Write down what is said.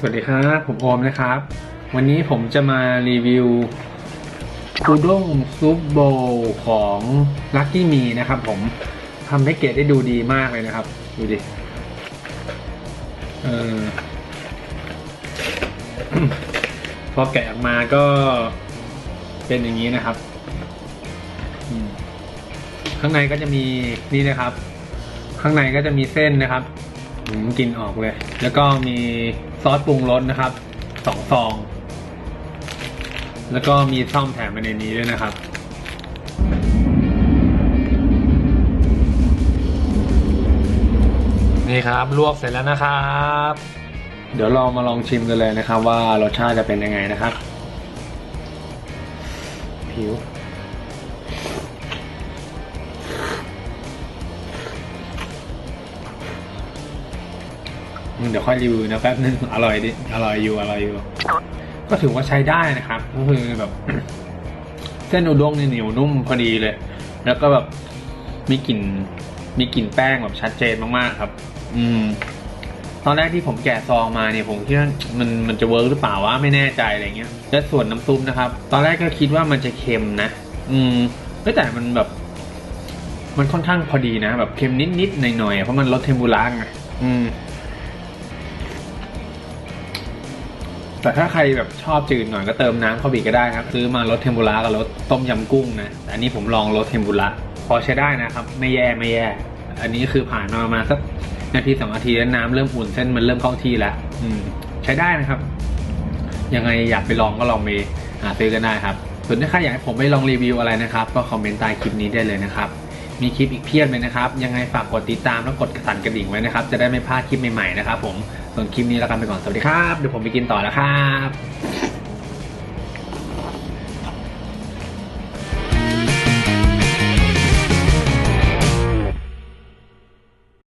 สวัสดีครับผมโอมนะครับ วันนี้ผมจะมารีวิวปูด้งซุปโบของลั c กี้มีนะครับผมทำให้เกรดได้ดูดีมากเลยนะครับ ดูดิเออพอแกะออกมาก็เป็นอย่างนี้นะครับ ข้างในก็จะมีนี่นะครับ ข้างในก็จะมีเส้นนะครับ อืมกลินออกเลย แล้วก็มีซอสปรุงรสนะครับสองซอง แล้วก็มีซ่อมแถมมาในนี้ด้วยนะครับ นี่ครับ ลวกเสร็จแล้วนะครับ เดี๋ยวเรามาลองชิมกันเลยนะครับ ว่ารสชาติจะเป็นยังไงนะครับ ผิว เดี๋ยวค่อยรีวิวนะแป๊บนึงอร่อยดิอร่อยอยู่อร่อยอยู่ ก็ถือว่าใช้ได้นะครับก็คือแบบเส้นอุด้งเนี่ยเหนียวนุ่มพอดีเลย แล้วก็แบบมีกลิ่นมีกลิ่นแป้งแบบชัดเจนมากๆครับ อืม ตอนแรกที่ผมแกะซองมาเนี่ยผมคิดว่ามันมันจะเวิร์กหรือเปล่าวะไม่แน่ใจอะไรเงี้ยและส่วนน้ำซุปนะครับ ตอนแรกก็คิดว่ามันจะเค็มนะ อืมแต่มันแบบ มันค่อนข้างพอดีนะ แบบเค็มนิดๆหน่อยๆเพราะมันรสเทมปุระไงอืม แต่ถ้าใครแบบชอบจืดหน่อยก็เติมน้ำเข้าไปกก็ได้ครับ ซื้อมารสเทมปุระกับรสต้มยำกุ้งนะแต่อันนี้ผมลองรสเทมปุระพอใช้ได้นะครับ ไม่แย่ไม่แย่ อันนี้คือผ่านมาประมาณสักนาทีสองนาทีแล้วน้ำเริ่มอุ่นเส้นมันเริ่มเข้าที่แล้วอืม ใช้ได้นะครับ ยังไงอยากไปลองก็ลองไปหาซื้อกันได้ครับส่วนถ้าใครอยากให้ผมไปลองรีวิวอะไรนะครับ ก็คอมเมนต์ใต้คลิปนี้ได้เลยนะครับ มีคลิปอีกเพียบเลยนะครับ ยังไงฝากกดติดตามแล้วกดกระสันกระดิ่งไว้นะครับ จะได้ไม่พลาดคลิปใหม่ๆนะครับผมส่วนคลิปนี้แล้วกันไปก่อนสวัสดีครับเดี๋ยวผมไปกินต่อแล้วครับ